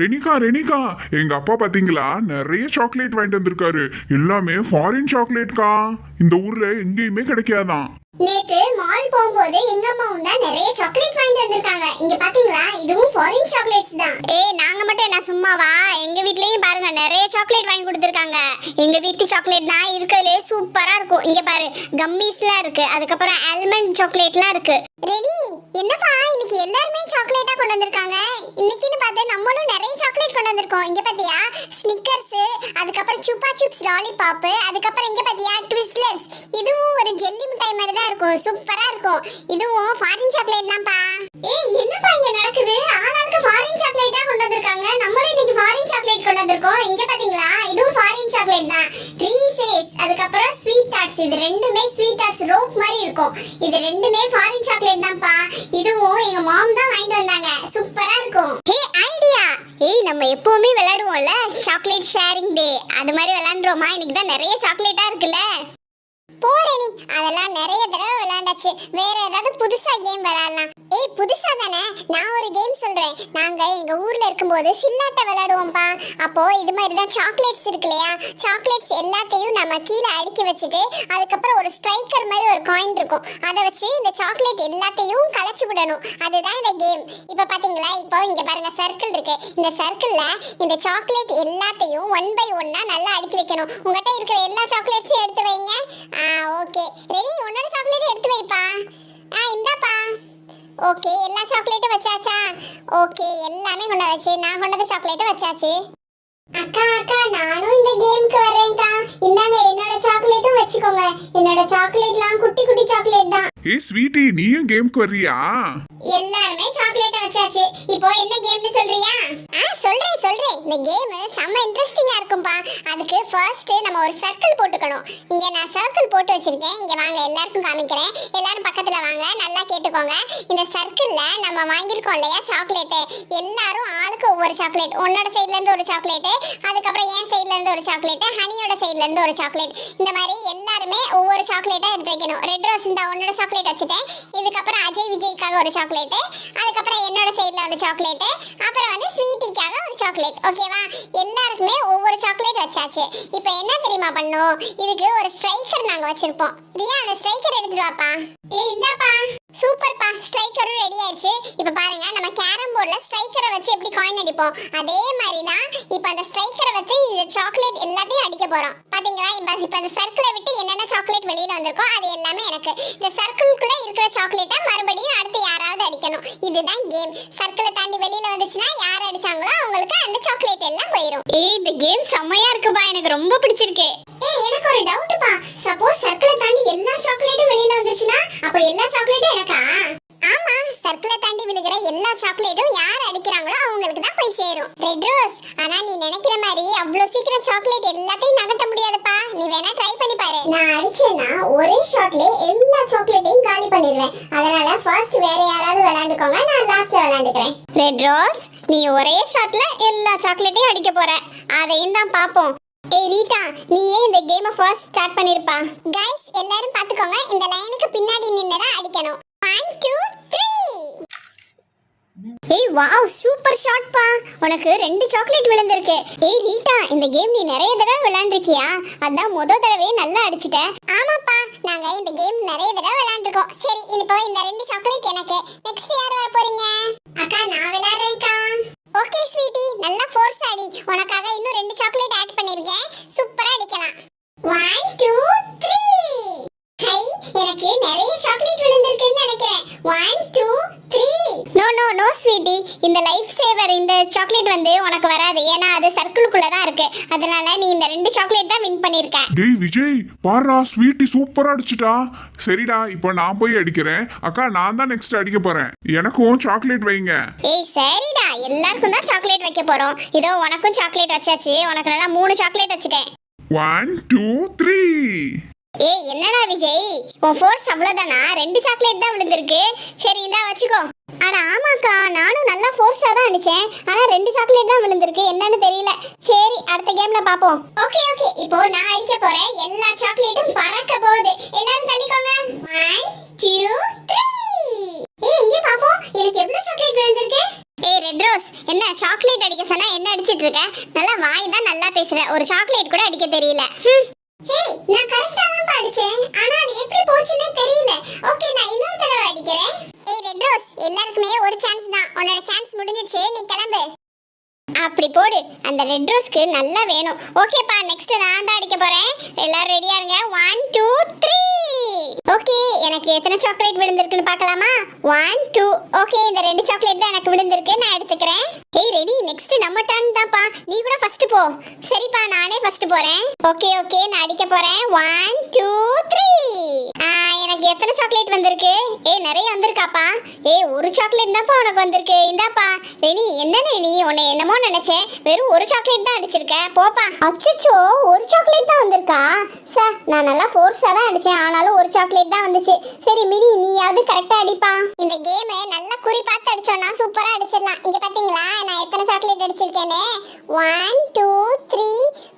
ரெனிகா ரெனிகா. எங்க அப்பா பாத்தீங்களா? நிறைய சாக்லேட் வாங்கிட்டு வந்திருக்காரு. எல்லாமே ஃபாரின் சாக்லேட்கா இந்த ஊர்ல எங்கேயுமே கிடைக்காதான். நேத்து மால் போகும்போது எங்க அம்மாவும் தான் நிறைய சாக்லேட் வாங்கிட்டு வந்திருக்காங்க. இங்க பாத்தீங்களா? இதுவும் ஃபாரின் சாக்லேட்ஸ் தான். ஏய் நாங்க மட்டும் என்ன சும்மாவா? எங்க வீட்லயும் பாருங்க நிறைய சாக்லேட் வாங்கி கொடுத்துருக்காங்க. எங்க வீட்டு சாக்லேட் தான் இருக்கிறதுலே சூப்பரா இருக்கும். இங்க பாரு கம்மீஸ்லாம் இருக்கு. அதுக்கப்புறம் ஆல்மண்ட் சாக்லேட்லாம் இருக்கு. ரெடி. என்னப்பா இன்னைக்கு எல்லாருமே சாக்லேட்டா கொண்டு வந்திருக்காங்க. இன்னைக்குன்னு பார்த்து நம்மளும் நிறைய சாக்லேட் கொண்டு வந்திருக்கோம். இங்க பாத்தியா? ஸ்னிக்கர்ஸ் அதுக்கப்புறம் சுப்பா சிப்ஸ் லாலிபாப் அதுக்கப்புறம் இங்க பாத்தியா? ட்விஸ்லர்ஸ் இதுவும் ஒரு ஜெல்லி மிட்டாய் மாதிரி தான் இருக்கும். சூப்பரா இருக்கும். இதுவும் ஃபாரின் சாக்லேட் தான்ப்பா. ஏய் என்னப்பா இங்க நடக்குது? ஆளாளுக்கு ஃபாரின் சாக்லேட்டா கொண்டு வந்திருக்காங்க. நம்மளும் இன்னைக்கு ஃபாரின் சாக்லேட் கொண்டு வந்திருக்கோம். இங்க பாத்தீங்களா? இதுவும் ஃபாரின் சாக்லேட் தான். ரீசேஸ் அதுக்கப்புறம் ஆர்ட்ஸ் இது ரெண்டுமே ஸ்வீட் ஆர்ட்ஸ் ரோப் மாதிரி இருக்கும். இது ரெண்டுமே ஃபாரின் சாக்லேட் தான்ப்பா. இதுவும் எங்க மாம் தான் வாங்கிட்டு வந்தாங்க. சூப்பரா இருக்கும். ஹே ஐடியா ஏய் நம்ம எப்பவுமே விளையாடுவோம்ல சாக்லேட் ஷேரிங் டே அது மாதிரி விளையாண்டுறோமா இன்னைக்கு தான் நிறைய சாக்லேட்டா இருக்குல்ல. போறேனி அதெல்லாம் நிறைய தடவை விளையாண்டாச்சு. வேற ஏதாவது புதுசா கேம் விளையாடலாம். ஏய் புதுசா தானே? நான் ஒரு கேம் சொல்றேன். நாங்க எங்க ஊர்ல இருக்கும்போது சில்லாட்டை விளையாடுவோம்ப்பா. அப்போ இது மாதிரி தான் சாக்லேட்ஸ் இருக்கு இல்லையா? சாக்லேட்ஸ் எல்லாத்தையும் நம்ம கீழே அடுக்கி வச்சுட்டு அதுக்கப்புறம் ஒரு ஸ்ட்ரைக்கர் மாதிரி ஒரு காயின் இருக்கும். அதை வச்சு இந்த சாக்லேட் எல்லாத்தையும் களைச்சு விடணும். அதுதான் இந்த கேம் இப்போ பாத்தீங்களா? இப்போ இங்க பாருங்க சர்க்கிள் இருக்கு. இந்த சர்க்கிள்ல இந்த சாக்லேட் எல்லாத்தையும் ஒன் பை ஒன்னா நல்லா அடுக்கி வைக்கணும். உங்ககிட்ட இருக்கிற எல்லா சாக்லேட்ஸையும் எடுத்து வைங்க. ஆ ஓகே ரெடி உன்னோட சாக்லேட் எடுத்து வைப்பா. ஆ இந்தாப்பா. ஓகே எல்லா சாக்லேட்டும் வச்சாச்சா? ஓகே எல்லாமே கொண்டு வச்சு நான் கொண்டது சாக்லேட்டும் வச்சாச்சு. அக்கா அக்கா நானும் இந்த கேமுக்கு வரேன்க்கா இந்தாங்க என்னோட சாக்லேட்டும் வச்சுக்கோங்க. என்னோட சாக்லேட்லாம் குட்டி குட்டி சாக்லேட் தான். ஏ ஸ்வீட்டி நீயும் கேம்க்கு வர்றியா? எல்லாருமே சாக்லேட் வச்சாச்சு. இப்போ என்ன கேம்னு சொல்றியா? ஆ சொல்றேன். சொல்றேன் இந்த கேம் செம்ம இன்ட்ரெஸ்டிங்கா இருக்கும்பா. அதுக்கு ஃபர்ஸ்ட் நம்ம ஒரு சர்க்கிள் போட்டுக்கணும். இங்க நான் சர்க்கிள் போட்டு வச்சிருக்கேன். இங்க வாங்க எல்லாருக்கும் காமிக்கிறேன். எல்லாரும் பக்கத்துல வாங்க நல்லா கேட்டுக்கோங்க. இந்த சர்க்கிள்ல நம்ம வாங்கியிருக்கோம் இல்லையா சாக்லேட் எல்லாரும் ஆளுக்கு ஒவ்வொரு சாக்லேட் உன்னோட சைடுல இருந்து ஒரு சாக்லேட் அதுக்கப்புறம் என் சைடுல இருந்து ஒரு சாக்லேட் ஹனியோட சைடுல இருந்து ஒரு சாக்லேட் இந்த மாதிரி எல்லாருமே ஒவ்வொரு சாக்லேட்டா எடுத்து வைக்கணும். ரெட் ரோஸ் இந்த உன்னோட சாக்லேட் வச்சுட்டேன். இதுக்கப்புறம் அஜய் விஜய்க்காக ஒரு சாக்லேட் அதுக்கப்புறம் என்னோட சைடில் ஒரு சாக்லேட் அப்புறம் வந்து ஸ்வீட்டிக்காக ஒரு சாக்லேட் ஓகேவா எல்லாருக்குமே ஒவ்வொரு சாக்லேட் வச்சாச்சு. இப்போ என்ன தெரியுமா பண்ணும்? இதுக்கு ஒரு ஸ்ட்ரைக்கர் நாங்கள் வச்சிருப்போம். ரியா அந்த ஸ்ட்ரைக்கர் எடுத்துட்டு வாப்பா. இந்தாப்பா. சூப்பர்ப்பா ஸ்ட்ரைக்கரும் ரெடி ஆயிடுச்சு. இப்போ பாருங்க நம்ம கேரம் போர்டில் ஸ்ட்ரைக்கரை வச்சு எப்படி காயின் அடிப்போம்? அதே மாதிரி தான் இப்போ அந்த ஸ்ட்ரைக்கரை வச்சு இந்த சாக்லேட் எல்லாத்தையும் அடிக்க போகிறோம் பார்த்தீங்களா இப்போ இப்போ அந்த சர்க்கிளை விட்டு என்னென்ன சாக்லேட் வெளியில் வந்திருக்கோ அது எல்லாமே எனக்கு. இந்த சர்க்கிள்குள்ளே இருக்கிற சாக்லேட்டை மறுபடியும் அடுத்து யாராவது அடிக்கணும். இதுதான் கேம் சர்க்கிளை தாண்டி வெளியில் வந்துச்சுன்னா யார் அடிச்சாங்களோ அவங்களுக்கு அந்த சாக்லேட் எல்லாம் போயிடும் ஏய் இந்த கேம் செம்மையா இருக்குப்பா. எனக்கு ரொம்ப பிடிச்சிருக்கு. எனக்கு ஒரு டவுட்ப்பா சப்போஸ் சர்க்கிளை தாண்டி எல்லா சாக்லேட்டும் வெளியில வந்துச்சுன்னா அப்ப எல்லா சாக்லேட்டும் எனக்கா? ஆமா சர்க்கிளை தாண்டி விழுகிற எல்லா சாக்லேட்டும் யார் அடிக்கிறாங்களோ அவங்களுக்கு தான் போய் சேரும். ரெட் ரோஸ் ஆனா நீ நினைக்கிற மாதிரி அவ்வளவு சீக்கிரம் சாக்லேட் எல்லாத்தையும் நகட்ட முடியாதுப்பா. நீ வேணா ட்ரை பண்ணி பாரு. நான் அடிச்சேன்னா ஒரே ஷாட்ல எல்லா சாக்லேட்டையும் காலி பண்ணிடுவேன் அதனால ஃபர்ஸ்ட் வேற யாராவது விளையாண்டுக்கோங்க நான் லாஸ்ட்ல விளையாண்டுக்கிறேன். ரெட் ரோஸ் நீ ஒரே ஷாட்ல எல்லா சாக்லேட்டையும் அடிக்க போற. அதையும் தான் பாப்போம் ஏய் ரீட்டா நீ ஏன் இந்த கேமை ஃபர்ஸ்ட் ஸ்டார்ட் பண்ணிருப்பா? கைஸ் எல்லாரும் பாத்துக்கோங்க. இந்த லைனுக்கு பின்னாடி நின்னு தான் அடிக்கணும். 1 2 3 ஏய் வாவ் சூப்பர் ஷாட்ப்பா உனக்கு ரெண்டு சாக்லேட் விழுந்திருக்கு. ஏய் ரீட்டா இந்த கேம் நீ நிறைய தடவை விளையாண்டுருக்கியா? அதான் முத தடவையே நல்லா அடிச்சிட்ட. ஆமாப்பா நாங்க இந்த கேம் நிறைய தடவை விளையாண்டுருக்கோம். சரி இப்போ இந்த ரெண்டு சாக்லேட் எனக்கு. நெக்ஸ்ட் யார் வர போறீங்க அக்கா நான் விளையாடுறேன்க்கா. Okay sweetie. நல்லா ஃபோர்ஸ் அடி உனக்காக இன்னும் ரெண்டு சாக்லேட் ஆட் பண்ணிருக்கேன். சூப்பரா அடிக்கலாம். ஒன் டூ த்ரீ ஹை எனக்கு நிறைய சாக்லேட் விழுந்திருக்குன்னு நினைக்கிறேன். One two three no no no sweetie இந்த லைஃப் சேவர் இந்த சாக்லேட் வந்து உனக்கு வராது. அது சர்க்கிளுக்குள்ள தான் இருக்கு. அதனால நீ இந்த ரெண்டு சாக்லேட் தான் வின் பண்ணிருக்க. டேய் விஜய் பாருடா ஸ்வீட்டி சூப்பரா அடிச்சிட்டா. சரிடா இப்போ நான் போய் அடிக்கிறேன். அக்கா நான் தான் நெக்ஸ்ட் அடிக்க போறேன். எனக்கும் சாக்லேட் வைங்க. ஏய் சரிடா. எல்லாருக்கும் தான் சாக்லேட் வைக்க போறோம். இதோ உனக்கும் சாக்லேட் வச்சாச்சு. உனக்கு நல்லா மூணு சாக்லேட் வச்சுட்டேன். ஒன் டூ த்ரீ ஏய் என்னடா விஜய்? உன் ஃபோர்ஸ் அவ்வளோதானா ரெண்டு சாக்லேட் தான் விழுந்திருக்கு. சரி இந்தா வச்சுக்கோ. அட ஆமாக்கா நானும் நல்லா ஃபோர்ஸா தான் அடிச்சேன். ஆனா ரெண்டு சாக்லேட் தான் விழுந்திருக்கு. என்னன்னு தெரியல. சரி அடுத்த கேம்ல பாப்போம். ஓகே ஓகே இப்போ நான் அடிக்க போறேன். எல்லா சாக்லேட்டும் பறக்க போகுது. எல்லாரும் தள்ளிக்கோங்க. 1 2 3 ஏய் இங்கே பாப்போம். எனக்கு எவ்வளவு சாக்லேட் விழுந்திருக்கு? ஏய் ரெட் ரோஸ் என்ன சாக்லேட் அடிக்க சொன்னா என்ன அடிச்சிட்டு இருக்க? நல்லா வாய் தான் நல்லா பேசுற. ஒரு சாக்லேட் கூட அடிக்க தெரியல. ஹேய் நான் கரெக்ட்டா தான் அடிச்சேன் ஆனா அது எப்படி போச்சுன்னே தெரியல. ஓகே நான் இன்னொரு தடவை அடிக்கிறேன். ஏய் ரெட் ரோஸ் எல்லாருக்குமே ஒரு சான்ஸ் தான். உன்னோட சான்ஸ் முடிஞ்சிச்சு நீ கிளம்பு. அப்படி போடு. அந்த ரெட் ரோஸ்க்கு நல்லா வேணும். ஓகேப்பா நெக்ஸ்ட் நான் தான் அடிக்க போறேன். எல்லாரும் ரெடியா இருங்க. ஒன் டூ த்ரீ ஓகே எனக்கு எத்தனை சாக்லேட் விழுந்திருக்குன்னு பார்க்கலாமா? ஒன் டூ ஓகே இந்த ரெண்டு சாக்லேட் தான் எனக்கு விழுந்திருக்கு. நான் எடுத்துக்கிறேன். ஏய் ரெடி நெக்ஸ்ட் நம்ம டர்ன் தான்ப்பா. கூட ஃபர்ஸ்ட் போ. சரிப்பா நானே ஃபர்ஸ்ட் போறேன். ஓகே ஓகே நான் அடிக்க போறேன். ஒன் டூ த்ரீ எனக்கு எத்தனை சாக்லேட் வந்திருக்கு? ஏ நிறைய வந்திருக்காப்பா. ஏய் ஒரு சாக்லேட் தான்ப்பா உனக்கு வந்திருக்கு. இந்தாப்பா. ரெனி என்ன நீ? உன்னை என்னமோ நினைச்சேன். வெறும் ஒரு சாக்லேட் தான் அடிச்சிருக்க. போப்பா. அச்சச்சோ ஒரு சாக்லேட் தான் வந்திருக்கா? சார் நான் நல்லா ஃபோர்ஸாக தான் அடிச்சேன். ஆனாலும் ஒரு சாக்லேட் தான் வந்துச்சு. சரி மினி நீயாவது கரெக்டாக அடிப்பா. இந்த கேமை நல்லா குறி பார்த்து அடிச்சோம்னா சூப்பரா அடிச்சிடலாம். இங்கே பார்த்தீங்களா நான் எத்தனை சாக்லேட் அடிச்சிருக்கேன்னு? ஒன் டூ த்ரீ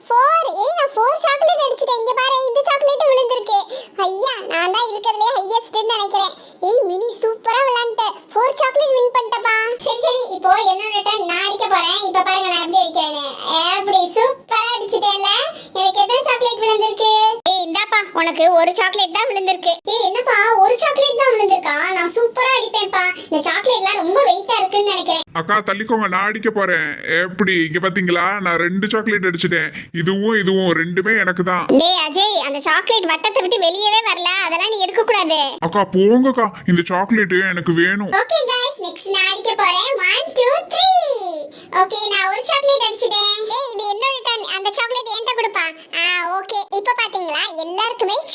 ஃபோர் ஏய் நான் ஃபோர் சாக்லேட் அடிச்சிட்டேன் இங்க பாரு இந்த சாக்லேட் விழுந்திருக்கு. ஐயா நான் தான் இருக்கிறதுலே ஹையஸ்ட்னு நினைக்கிறேன். ஏய் மினி சூப்பரா விளையாண்ட ஃபோர் சாக்லேட் வின் பண்ணிட்டப்பா. சரி சரி இப்போ என்னோட டர்ன் நான் அடிக்க போறேன். இப்போ பாருங்க நான் எப்படி அடிக்கிறேன்னு அப்படி சூப்பரா அடிச்சிட்டேன்ல எனக்கு எத்தனை சாக்லேட் விழுந்திருக்கு ஏய் இந்தாப்பா உனக்கு ஒரு சாக்லேட் தான் விழுந்திருக்கு ஏய் என்னப்பா ஒரு சாக்லேட் தான் விழுந்திருக்கா நான் சூப்பரா அடிப்பேன்ப்பா இந்த சாக்லேட்லாம் ரொம்ப வெயிட்டா இருக்குன்னு நினைக்கிறேன் அக்கா தள்ளிக்கோங்க நான் அடிக்க போறேன் எப்படி இங்க பாத்தீங்களா நான் ரெண்டு சாக்லேட் அடிச்சிட்டேன் இதுவும் இதுவும் ரெண்டுமே எனக்கு தான் டேய் அஜய் அந்த சாக்லேட் வட்டத்தை விட்டு வெளியவே வரல அதெல்லாம் நீ எடுக்க கூடாது அக்கா போங்கக்கா இந்த சாக்லேட் எனக்கு வேணும் ஓகே गाइस நெக்ஸ்ட் நான் அடிக்க போறேன் 1 2 3 ஓகே நான் ஒரு சாக்லேட் அடிச்சிட்டேன்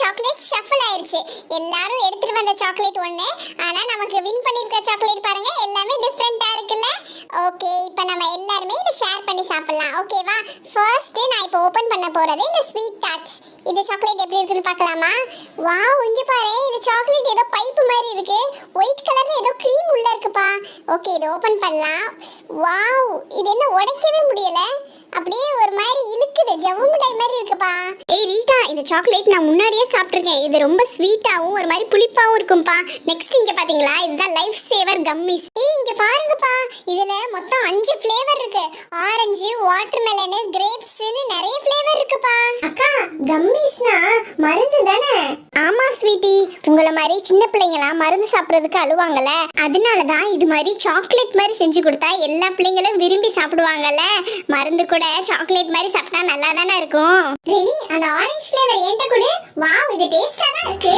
சாக்லேட் ஷஃபிள் ஆயிருச்சு. எல்லாரும் எடுத்துட்டு வந்த சாக்லேட் ஒன்று ஆனா நமக்கு வின் பண்ணியிருக்கிற சாக்லேட் பாருங்க எல்லாமே டிஃப்ரெண்ட்டாக இருக்குல்ல? ஓகே இப்போ நம்ம எல்லாருமே இதை ஷேர் பண்ணி சாப்பிடலாம். ஓகேவா ஃபர்ஸ்ட் நான் இப்போ ஓப்பன் பண்ண போகிறது இந்த ஸ்வீட் டாட்ஸ் இந்த சாக்லேட் எப்படி இருக்குன்னு பார்க்கலாமா? வாவ் இங்கே பாரு இந்த சாக்லேட் ஏதோ பைப்பு மாதிரி இருக்கு. ஒயிட் கலர்ல ஏதோ க்ரீம் உள்ள இருக்குப்பா. ஓகே இதை ஓப்பன் பண்ணலாம். வாவ் இது என்ன உடைக்கவே முடியல. அப்படியே ஒரு மாதிரி இழுக்குது ஜவ்வு மிட்டாய் மாதிரி இருக்குப்பா. ஏய் ரீட்டா இந்த சாக்லேட் நான் முன்னாடியே சாப்பிட்ருக்கேன் இது ரொம்ப ஸ்வீட்டாவும் ஒரு மாதிரி புளிப்பாவும் இருக்கும்ப்பா நெக்ஸ்ட் இங்க பாத்தீங்களா? இதுதான் லைஃப் சேவர் கம்மிஸ் ஏய் இங்க பாருங்கப்பா. இதுல மொத்தம் அஞ்சு ஃப்ளேவர் இருக்கு. ஆரஞ்சு வாட்டர்மெலன் கிரேப்ஸ்னு நிறைய ஃப்ளேவர் இருக்குப்பா. அக்கா கம்மிஸ்னா மருந்து தானே? ஆமா ஸ்வீட்டி உங்களை மாதிரி சின்ன பிள்ளைங்களாம் மருந்து சாப்பிட்றதுக்கு அழுவாங்கல்ல. அதனால தான் இது மாதிரி சாக்லேட் மாதிரி செஞ்சு கொடுத்தா எல்லா பிள்ளைங்களும் விரும்பி சாப்பிடுவாங்கல்ல. மருந்து கூட சாக்லேட் மாதிரி சாப்பிட்டா நல்லா தானே இருக்கும்? ரெடி? அந்த ஆரஞ்சு ஃப்ளேவர் என்கிட்ட கொடு. வாவ் இது டேஸ்டா தான் இருக்கு.